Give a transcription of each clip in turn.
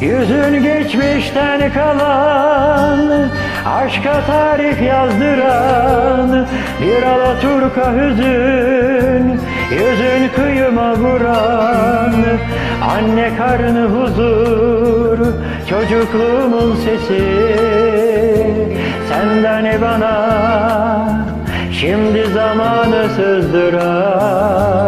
Yüzün geçmişten kalan Aşka tarif yazdıran Bir alaturka hüzün Yüzün kıyıma vuran Anne karnı huzur Çocukluğumun sesi. Senden bana Şimdi zamanı sızdıran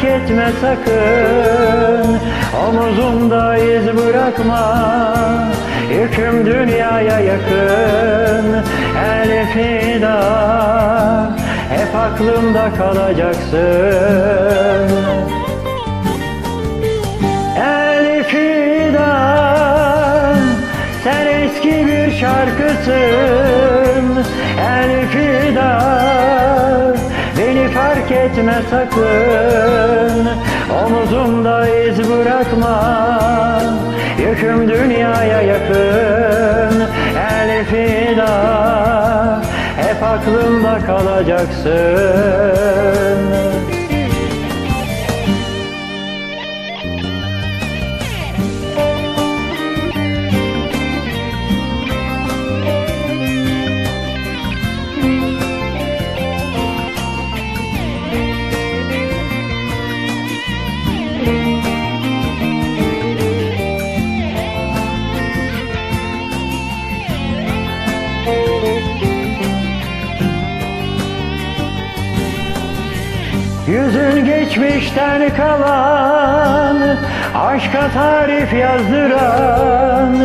fark etme sakın. Omuzumda iz bırakma. Yüküm dünyaya yakın. El fidan hep aklımda kalacaksın. El fidan sen eski bir şarkısın. El fidan fark etme sakın. Omuzumda iz bırakma. Yüküm dünyaya yakın. El fidan hep aklımda kalacaksın Yüzün geçmişten kalan Aşka tarif yazdıran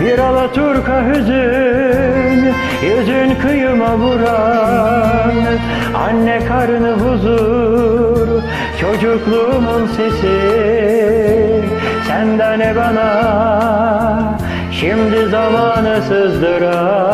Bir alaturka hüzün Yüzün kıyıma vuran. Anne karnı huzur Çocukluğumun sesi Senden bana Şimdi zamanı sızdıran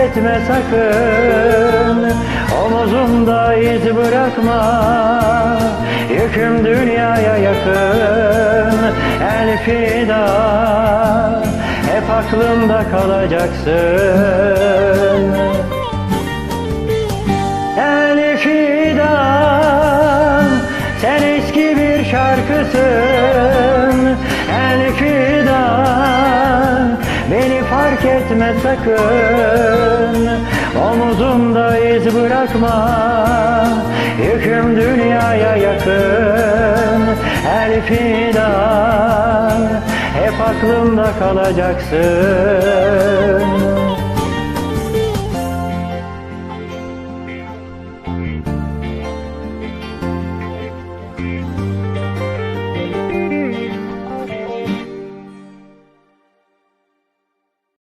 etme sakın. Omuzumda iz bırakma. Yüküm dünyaya yakın. El fidan hep aklımda kalacaksın fark etme sakın. Omuzumda iz bırakma. Yüküm dünyaya yakın. El fidan hep aklımda kalacaksın